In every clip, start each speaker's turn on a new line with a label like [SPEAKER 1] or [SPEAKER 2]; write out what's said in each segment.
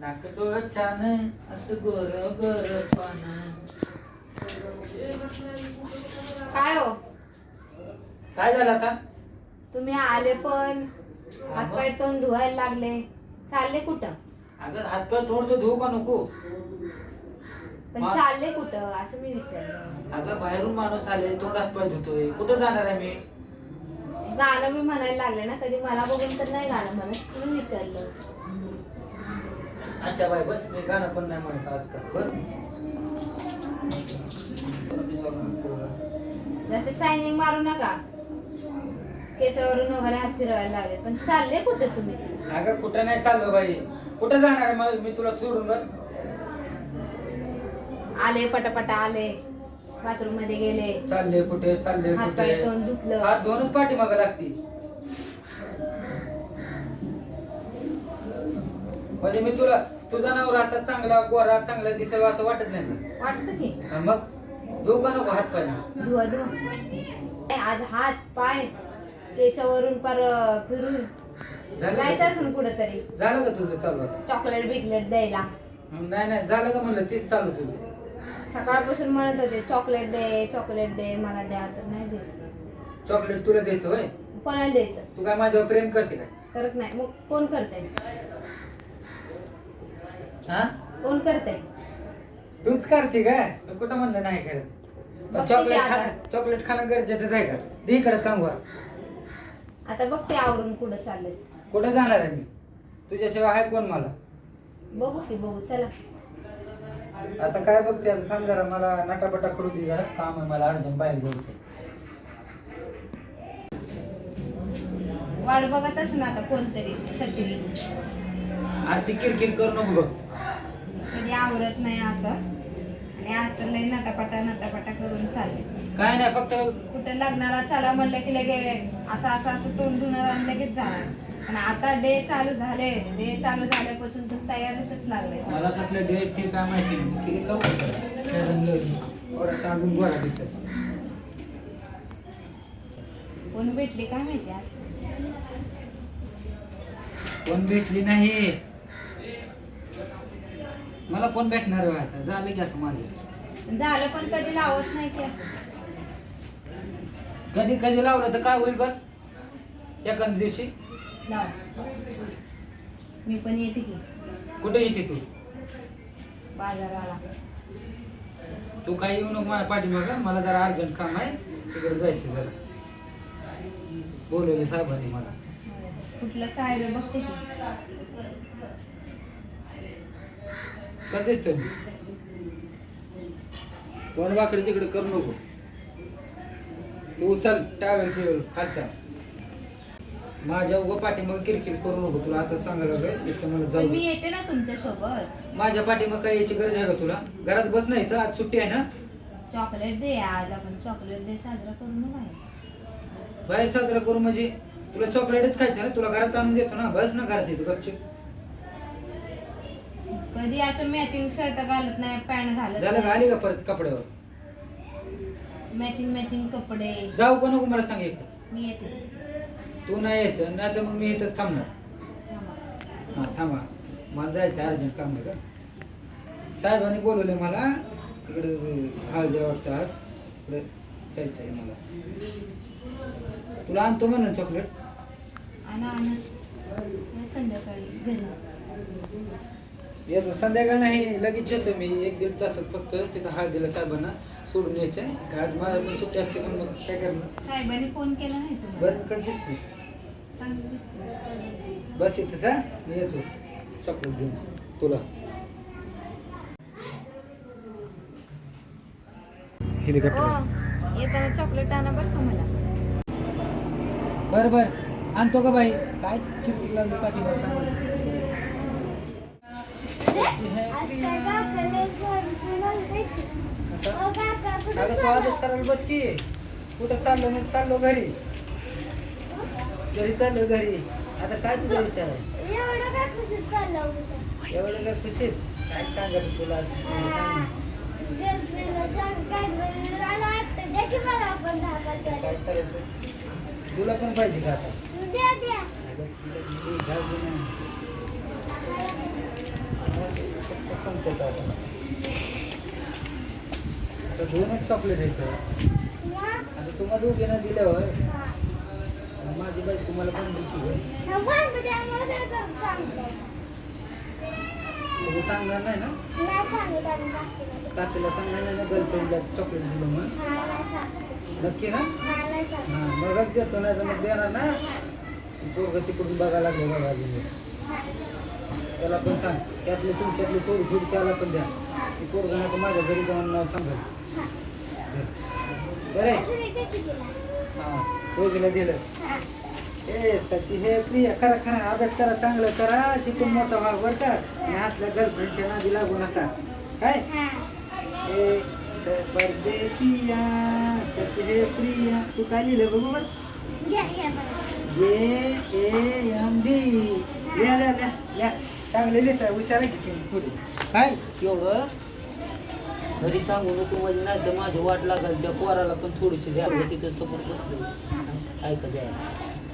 [SPEAKER 1] नाक डोळं छान असं गोर गोर पान
[SPEAKER 2] काय हो?
[SPEAKER 1] काय झालं आता?
[SPEAKER 2] तुम्ही आले पण हातपाय तोंड धुवायला लागले. चालले कुठं?
[SPEAKER 1] अगं हातपाय थोडं धुवू का नको?
[SPEAKER 2] पण
[SPEAKER 1] मा-
[SPEAKER 2] चालले कुठं? असं मी विचारलं.
[SPEAKER 1] अगं बाहेरून माणूस आले तोंड हातपाय धुतोय. कुठं जाणार आहे मी?
[SPEAKER 2] गाणं मी म्हणायला लागले ना कधी मला बघून तर नाही गाणं म्हणत म्हणून विचारलं.
[SPEAKER 1] अच्छा बाय बस मी गाणं पण नाही म्हणत आजकाल बस.
[SPEAKER 2] जसे सायनिंग मारू नका. केसावरून वगैरे हात फिरवायला लागले. पण चालले कुठं तुम्ही?
[SPEAKER 1] अगं कुठं नाही चाललो बाई. कुठं जाणार आहे मग? मी तुला सोडून बर
[SPEAKER 2] आले पटापटा आले. बाथरूममध्ये गेले.
[SPEAKER 1] चालले कुठे? चालले
[SPEAKER 2] हात
[SPEAKER 1] कुठे?
[SPEAKER 2] पाय तोंड धुतलं.
[SPEAKER 1] हात दोनच पाठीमागं लागती. म्हणजे मी तुला तुझा नवरा असा चांगला गोरा चांगला दिसेल असं वाटत नाही का?
[SPEAKER 2] वाटतं की.
[SPEAKER 1] मग धुवू का नको हात पाय
[SPEAKER 2] धुवा धुवा आज हात पाय केसावरून पर फिरून.
[SPEAKER 1] झालं
[SPEAKER 2] जायचं
[SPEAKER 1] का?
[SPEAKER 2] असेल कुठं तरी
[SPEAKER 1] झालं का तुझं चालू आता?
[SPEAKER 2] चॉकलेट बिकलेट द्यायला.
[SPEAKER 1] नाही नाही झालं का म्हणलं? तेच चालू तुझं.
[SPEAKER 2] सकाळपासून म्हणत होते चॉकलेट दे चॉकलेट दे मला द्या तर नाही दे
[SPEAKER 1] चॉकलेट तुला द्यायचं होय?
[SPEAKER 2] कोणाला द्यायचं?
[SPEAKER 1] तू काय माझ्यावर प्रेम करते काय?
[SPEAKER 2] करत नाही. मग कोण करतंय?
[SPEAKER 1] हा?
[SPEAKER 2] कोण करतंय?
[SPEAKER 1] तूच करते काय? कुठं म्हणलं नाही करत?
[SPEAKER 2] बघते
[SPEAKER 1] चॉकलेट
[SPEAKER 2] आता.
[SPEAKER 1] खाणं चॉकलेट खाणं गरजेचंच आहे का? दे इकडे कामवर
[SPEAKER 2] आता बघ ते आवरून कुठं चाललंय.
[SPEAKER 1] कुठं जाणार आहे मी? तुझ्याशिवाय आहे कोण मला?
[SPEAKER 2] बघू की बघू. चला.
[SPEAKER 1] आता काय बघते? आता थांब जरा मला नटापटा करू दे जरा. काम आहे मला अर्जंट बाहेर जायचं
[SPEAKER 2] वाट बघतच ना आता कोणतरी सटवी
[SPEAKER 1] आरती किरकिर करू नको बघ.
[SPEAKER 2] कधी आवरत नाही असं. आणि आज तर लय नटापटा नटापटा करून चालले.
[SPEAKER 1] काय नाही फक्त
[SPEAKER 2] कुठं लग्नाला चला म्हणलं की लगे असं असं असं तोंड धुणार आणि लगेच जाणार. पण आता डे चालू झाले. डे चालू झाल्यापासून तर तयारीतच लागले.
[SPEAKER 1] मला कसलं डेट ठीक काय माहिती नाही. किती खाऊ थोडासा अजून गोरा दिसत.
[SPEAKER 2] कोण भेटली काय माहिती आज?
[SPEAKER 1] कोण भेटली नाही. मला कोण भेटणार आहे आता? झालं की आता माझं.
[SPEAKER 2] झालं पण कधी लावत नाही की असं
[SPEAKER 1] कधी कधी लावलं तर काय होईल बर? एखाद्या दिवशी?
[SPEAKER 2] लाव. मी पण येते की.
[SPEAKER 1] कुठे येते तू?
[SPEAKER 2] बाजाराला.
[SPEAKER 1] तू काही येऊ नको माझ्या पाठीमाग. मला जरा अर्जंट काम आहे. तिकडे जायचं जरा. बोलवले साहेबांनी मला.
[SPEAKER 2] कुठलं साहेब बघते की.
[SPEAKER 1] कसं दिसतोय? मी? कोण वाकडे तिकडे करू नको. तू उचल टावेल फिरल खालचा माझ्या उगा पाठीमाग किरकिर करू नको तुला आता सांगायला लागलं इथं मला
[SPEAKER 2] पण
[SPEAKER 1] जाऊ
[SPEAKER 2] मी
[SPEAKER 1] दे.
[SPEAKER 2] येते ना तुमच्यासोबत
[SPEAKER 1] माझ्या पाठीमाग काय यायची गरज आहे का तुला? घरात बस नाही तर आज सुट्टी आहे ना?
[SPEAKER 2] चॉकलेट दे आज आपण चॉकलेट डे साजरा करू ना बाहेर.
[SPEAKER 1] बाहेर साजरा करू म्हणजे? तुला चॉकलेटच खायचं ना? तुला घरात आणून देतो ना? बस ना घरात येतो गपचूप.
[SPEAKER 2] कधी असं मॅचिंग शर्ट घालत नाही पॅन्ट घालत
[SPEAKER 1] झालं का? आली का परत कपड्यावर?
[SPEAKER 2] मॅचिंग मॅचिंग कपडे.
[SPEAKER 1] जाऊ का नको मला सांग एकच?
[SPEAKER 2] मी येते.
[SPEAKER 1] तू नाही यायचं नाही तर मग मी इथंच थांबणार.
[SPEAKER 2] थांबा.
[SPEAKER 1] हा थांबा. मला जायचं अर्जंट काम आहे का? साहेबांनी बोलवले मला इकडे हळदी वाटतं आज इकडे जायचं आहे मला. तुला आणतो म्हणून चॉकलेट
[SPEAKER 2] आणा आणा. संध्याकाळी घरी.
[SPEAKER 1] येतो संध्याकाळ नाही लगेच येतो मी. एक दीड तासात फक्त तिथं हळदीला साहेबांना सोडून यायचं आहे का आज माझ्या पण सुट्टी असते पण मग काय करणार?
[SPEAKER 2] साहेबांनी फोन केला नाही तुम्हाला
[SPEAKER 1] बरं कसं दिसते
[SPEAKER 2] चांगलं
[SPEAKER 1] बस इथंच हा? मी येतो. चॉकलेट घेऊन तुला. हेलिकॉप्टर
[SPEAKER 2] हो येताना चॉकलेट आणा बरं का मला.
[SPEAKER 1] बरं बरं. आणतो का बाई? काय चिरकी लावली अगं तू आजच करायला बस की. कुठं चाललो मी चाललो घरी. घरी चाललो घरी. आता काय तुझा विचार आहे? एवढं काय खुशीत? काय सांगत तुला? काय करायचं? तुला पण पाहिजे का आता अगं, तुला दिली, जाऊ दे ना. तुमच्यात आता? आता दोनच चॉकलेट येतो आता तुम्हाला दोघींना दिल्यावर आणि माझी बाई तुम्हाला पण दिसू सांगणार नाही ना? काकीला सांगणार नाही ना गर्लफ्रेंडला चॉकलेट दिलं मग नक्की ना? हां मगच देतो नाही तर मग देणार ना? दोघं तिकडून बघायला लागले बघा अजून. त्याला पण सांग. त्यातले तुमच्यातले थोडी थोडी त्याला पण द्या. ती पोरगं नाही तर माझ्या घरी जाऊन नाव सांगेल बरे. हां पोरगीला दिलं. ए सची हे प्रिया करा करा अभ्यास करा चांगलं करा शिकून मोठा व्हा बरं का? आणि असल्या गर्लफ्रेंडच्या नादी लागू नका. काय? ए परदेसिया सच हे प्रिया तू काय लिहिलं बघू बरं? जे ए एम डी. लिहा लिहा लिहा लिहा. चांगले लिहित आहे हुशार आहे की तुम्ही? पुढे काय? एवढं? घरी सांगू नको म्हणजे नाही तर माझं वाट लागेल त्या पोराला पण थोडीशी द्या तिथं समोर बसलो. ऐका जाय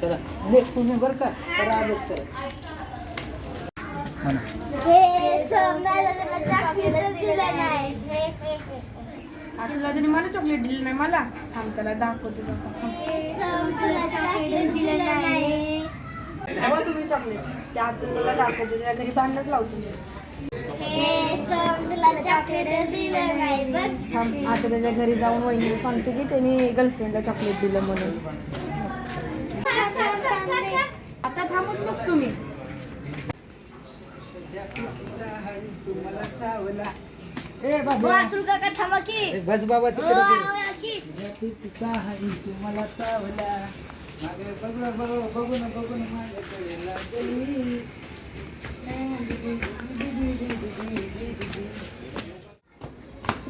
[SPEAKER 1] चला. ले तुम्ही बरं का? अभ्यास करा म्हणा.
[SPEAKER 3] तुला तरी मला चॉकलेट दिलं नाही मला. थांब त्याला दाखवतो जाता. तेव्हा तुम्ही चॉकलेट त्या तुला दाखवतो घरी भांडणच लावतो थांब आता त्याच्या घरी जाऊन वहिनीला सांगते की त्यांनी गर्लफ्रेंडला चॉकलेट दिलं म्हणून. आता थांबत नसतो मी
[SPEAKER 1] मला चावला ए बाबा ए, बस बाबा तिकडे ते. या पितीचा हाई मला चावला. मागे बघ बघ बघून बघून माझ्याकडे लागली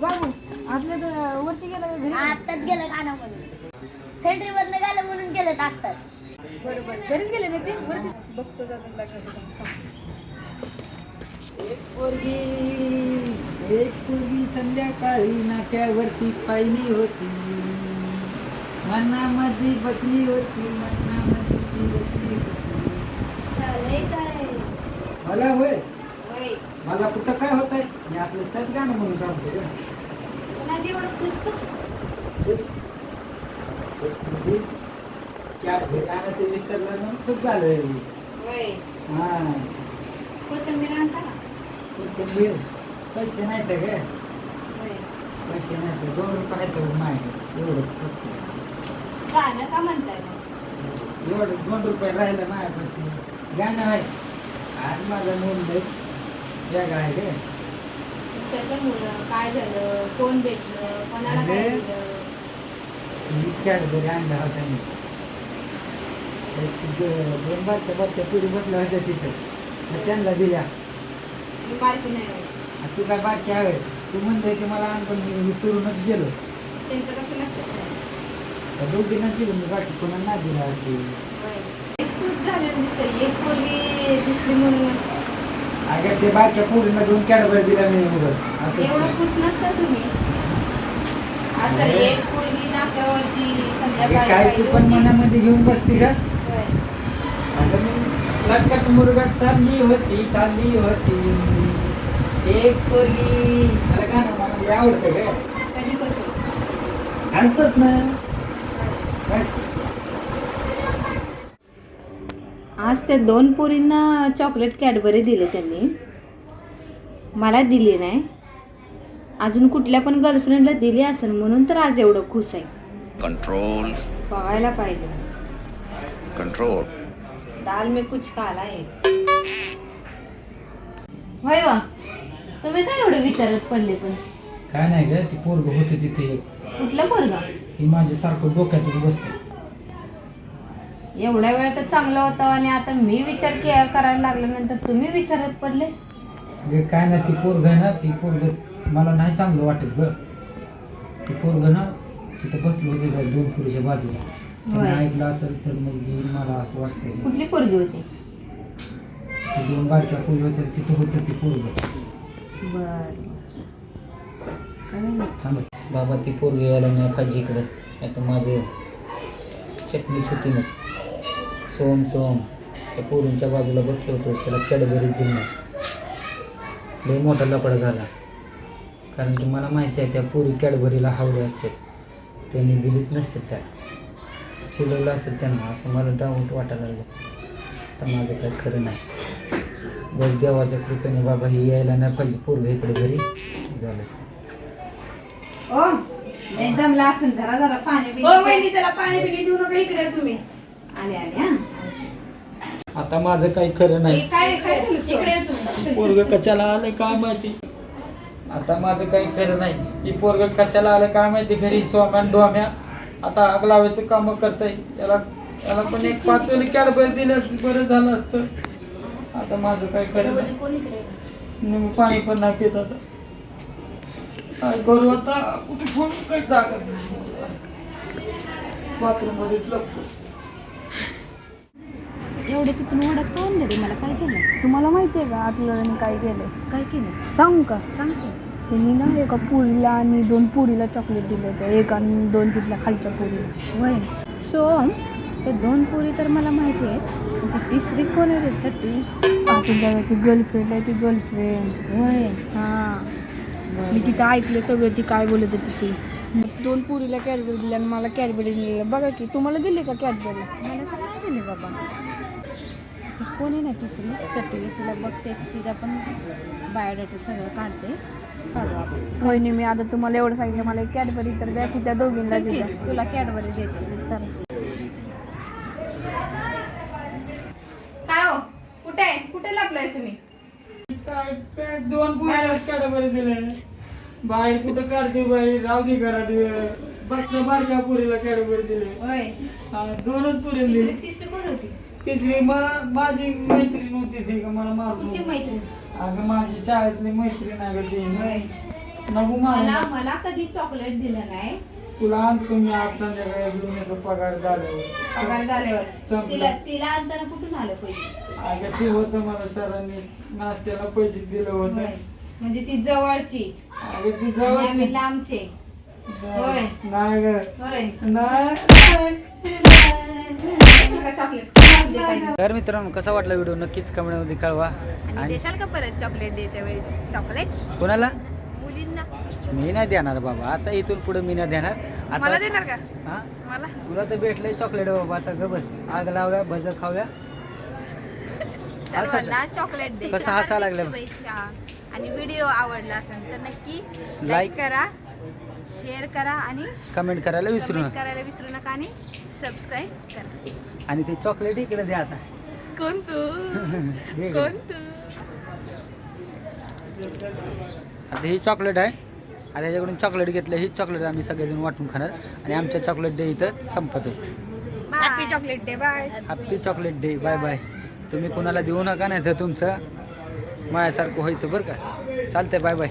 [SPEAKER 3] बाबू आपल्या तर वरती गेला घरी?
[SPEAKER 4] आत्ताच गेलं गाणं म्हणून फेंड्रीवरनं गेलं म्हणून गेलं आत्ताच.
[SPEAKER 3] बरोबर. घरीच गेले ना ते? वरती बघतो जातात
[SPEAKER 1] एक पोरगी एक पोरगी संध्याकाळी नाक्यावरती पाहिली होती. मनामध्ये बसली होती मनामध्ये बसली होती. मला होय. मला कुठं काय होत आहे मी आपलं सहज गाणं म्हणून काढतो का?
[SPEAKER 2] का?
[SPEAKER 1] म्हणजे क्या हे गाण्याचं विसरलं म्हणून खूप झालं
[SPEAKER 2] होय.
[SPEAKER 1] हा.
[SPEAKER 2] कोथिंबीर आणता का?
[SPEAKER 1] कोथिंबीर. पैसे नाही
[SPEAKER 2] होय.
[SPEAKER 1] पैसे नाही दोन रुपये नाही. एवढंच फक्त.
[SPEAKER 2] गाणं का म्हणताय? मग?
[SPEAKER 1] एवढं दोन रुपये राहिलं माझ्यापाशी. गाणं आहे. आज माझा वेगळा आहे रे.
[SPEAKER 2] कसं मुलं काय झालं? कोण भेटलं? कोणाला काय
[SPEAKER 1] अरे.
[SPEAKER 2] दिलं?
[SPEAKER 1] मी कॅडबरी आणला होता मी. एक द- दोन बारक्या बारक्या पुढे बसल्या होत्या तिथं. मग त्यांना दिल्या.
[SPEAKER 2] मी बारकी नाही.
[SPEAKER 1] आणि तू काय बारकी आहे? तू म्हणतोय की मला आण पण मी विसरूनच गेलो.
[SPEAKER 2] त्यांचं कसं लक्षात राहिलं?
[SPEAKER 1] त्या दोघींना दिलं मी बाकी कोणाला नाही दिला ते
[SPEAKER 2] होय. एक खुश झालं दिसतंय एक पोरगी दिसली म्हणून
[SPEAKER 1] अगं ते बारक्या पोरींना दोन कॅडबरी दिल्या मी उगाच असं
[SPEAKER 2] एवढं खुश नसता तुम्ही असं
[SPEAKER 1] अरे.
[SPEAKER 2] एक पोरगी नाक्यावरती संध्याकाळी
[SPEAKER 1] काय तू
[SPEAKER 2] पाहिली
[SPEAKER 1] पण
[SPEAKER 2] होती.
[SPEAKER 1] मनामध्ये घेऊन बसती का
[SPEAKER 2] होय.
[SPEAKER 1] मी लटकट मुरगट चालली होती चालली होती एक पोरगी मला गाणं मला लय आवडतं ग
[SPEAKER 2] कधी
[SPEAKER 1] घालतोच ना?
[SPEAKER 2] आज त्या दोन पोरींना चॉकलेट कॅडबरी दिले त्यांनी. मला दिली नाही. अजून कुठल्या पण गर्लफ्रेंडला दिली असेल म्हणून तर आज एवढं खुश आहे.
[SPEAKER 5] Control.
[SPEAKER 2] बघायला पाहिजे.
[SPEAKER 5] Control.
[SPEAKER 2] दाल में कुछ काला है होय वा. तुम्ही काय एवढं विचारत पडले पण?
[SPEAKER 1] काय नाही ग ती पोरग होते तिथे.
[SPEAKER 2] कुठलं पोरगा?
[SPEAKER 1] ती माझ्यासारखं डोक्यातच बसते
[SPEAKER 2] एवढ्या वेळ तर चांगला होता आणि आता मी विचार के- करायला लागल्यानंतर तुम्ही विचारत पडले.
[SPEAKER 1] काय ना ती पोरग ना ती पोरग मला नाही चांगलं वाटत ग. ती पोरग ना तिथं बसली होती ग दोन पुरुषच्या बाजूला. तिने
[SPEAKER 2] होय.
[SPEAKER 1] ऐकलं असेल तर मग मला असं वाटतं
[SPEAKER 2] कुठली पोरगी होती?
[SPEAKER 1] ती दोन बारक्या पोरी होत्या तिथं होतं ती पोरग.
[SPEAKER 2] बर.
[SPEAKER 1] थांब. बाबा ती पोरगी यायला नाही पाहिजे इकडे. नाही तर माझे चटणी सुटी ना सोम सोम. त्या पोरींच्या बाजूला बसलो होतो. त्याला कॅडबरी दिली नाही लय मोठा लपडा झाला. कारण की मला माहिती आहे त्या पोरी कॅडबरीला हावडे असते. त्यांनी दिलीच नसते त्या. चिलवलं असेल त्यांना. असं मला डाऊट वाटायला लागलं. तर माझं काय खरं नाही. बस देवाच्या कृपेने बाबा ही यायला नाही पाहिजे. पूर्व इकडे घरी. झालं.
[SPEAKER 2] ओ लय दमला असेल जरा जरा पाणी बिणी.
[SPEAKER 3] हो वहिनी त्याला पाणी बिणी देऊ नका इकडे या तुम्ही.
[SPEAKER 2] आले आले हा.
[SPEAKER 1] आता माझं काही खरं नाही.
[SPEAKER 2] हे काय रे काय झालं
[SPEAKER 3] इकडे या तुम्ही.
[SPEAKER 1] पोरग कशाला आलं काय माहिती? आता माझं काही खरं नाही. ही पोरग कशाला आलं काय माहिती? घरी सोम्यान डोम्या. आता आग लावायचं काम करताय. याला याला पण एक पाच वेळी कॅडबरी दिली असती बरं झालं असतं. आता माझं काही खरं नाही. मी पाणी पण नाही पित आता. काय करू आता कुठे फोन काही जागा बाथरूममध्ये लपतो.
[SPEAKER 2] एवढे तिथून ओढत का आणलं रे? मला काय झालं?
[SPEAKER 3] तुम्हाला माहिती आहे का आतलं काय केलंय?
[SPEAKER 2] काय केलं?
[SPEAKER 3] सांगू का?
[SPEAKER 2] सांगते
[SPEAKER 3] त्यांनी ना एका पुरीला आणि दोन पुरीला चॉकलेट दिलं होतं. एक आणि दोन तिथल्या खालच्या पुरीला
[SPEAKER 2] वय. सोम ते दोन पुरी तर मला माहिती आहे पण ती तिसरी कोण आहे रे? सट्टी
[SPEAKER 3] गर्लफ्रेंड आहे ती गर्लफ्रेंड
[SPEAKER 2] वय.
[SPEAKER 3] हां. मी तिथं ऐकलं सगळं ती काय बोलत होती ती. दोन पुरीला कॅडबरी दिली आणि मला कॅडबरी दिली. बघा की तुम्हाला दिली का कॅडबरी?
[SPEAKER 2] मला तर नाही दिली बाबा. ती कोण आहे ना तिसरी? सट्टी तिला बघतेस तिचा पण बायोडाटा सगळं काढते. काढू आपण.
[SPEAKER 3] वहिनी मी आता तुम्हाला एवढं सांगितलं मला एक कॅडबरी तर द्या की त्या दोघींना
[SPEAKER 2] चल की,
[SPEAKER 3] दिल्या
[SPEAKER 2] तुला कॅडबरी देते.
[SPEAKER 3] चला.
[SPEAKER 2] काय हो? कुठे आहे? कुठे लपलाय तुम्ही?
[SPEAKER 1] काय काय दोन पोरीलाच कॅडबरी दिले. बाहेर कुठं काढते बाई? राहू दे घरात. बघता बारक्या पुरीला कॅडबरी दिले.
[SPEAKER 2] होय.
[SPEAKER 1] दोनच पुरी दिली
[SPEAKER 2] तिसरी कोण होती?
[SPEAKER 1] तिसरी मला माझी मैत्रीण होती ती का मला
[SPEAKER 2] कुठली मैत्रीण?
[SPEAKER 1] अगं माझी शाळेतली मैत्रीण आहे ग ती. नको
[SPEAKER 2] मला
[SPEAKER 1] मला
[SPEAKER 2] मला कधी चॉकलेट दिलं नाही.
[SPEAKER 1] तुला आणतो मी आज संध्याकाळी घेऊन येतो पगार झाल्यावर.
[SPEAKER 2] पगार झाल्यावर.
[SPEAKER 1] संपलं.
[SPEAKER 2] तिला तिला आणताना कुठून आलं पैसे?
[SPEAKER 1] अगं ती होतं मला सरांनी. नाश्त्याला पैसे दिलं होतं.
[SPEAKER 2] होय. म्हणजे ती जवळची.
[SPEAKER 1] अगं ती
[SPEAKER 2] आणि आम्ही
[SPEAKER 1] जवळची
[SPEAKER 2] लांबचे होय.
[SPEAKER 1] नाही ग.
[SPEAKER 2] होय.
[SPEAKER 1] नाही.
[SPEAKER 2] चॉकलेट
[SPEAKER 1] तर मित्रांनो कसा वाटला व्हिडिओ? नक्कीच कमेंटमध्ये कळवा.
[SPEAKER 2] आणि
[SPEAKER 1] आणि
[SPEAKER 2] देशाल का परत चॉकलेट द्यायच्या वेळी? चॉकलेट
[SPEAKER 1] कोणाला?
[SPEAKER 2] मुलींना.
[SPEAKER 1] मी नाही देणार बाबा. आता इथून पुढे मी नाही देणार.
[SPEAKER 3] मला
[SPEAKER 1] आता
[SPEAKER 3] देणार का?
[SPEAKER 1] हा?
[SPEAKER 3] मला?
[SPEAKER 1] तुला तर भेटलंय चॉकलेट बाबा. आता ग बस. आग लावूया भजर खाऊया.
[SPEAKER 2] सर्वांना चॉकलेट दे.
[SPEAKER 1] कसं हसा लागलं?
[SPEAKER 2] शुभेच्छा. आणि व्हिडिओ आवडला असेल तर नक्की. लाईक करा शेअर करा आणि
[SPEAKER 1] कमेंट करायला विसरू
[SPEAKER 2] कमेंट
[SPEAKER 1] नका.
[SPEAKER 2] करायला विसरू नका आणि सबस्क्राईब करा.
[SPEAKER 1] आणि ते चॉकलेट इकडे द्या आता.
[SPEAKER 3] कोण तू
[SPEAKER 1] हे घे.
[SPEAKER 3] कोण तू
[SPEAKER 1] आता ही चॉकलेट आहे. आता याच्याकडून चॉकलेट घेतलं ही चॉकलेट आम्ही सगळेजण वाटून खाणार. आणि आमच्या चॉकलेट डे इथं संपतोय.
[SPEAKER 3] Happy chocolate day bye
[SPEAKER 1] happy chocolate day bye bye तुम्ही कोणाला देऊ नका नाही तर तुमचं माझ्यासारखं व्हायचं बरं का. चालतंय बाय बाय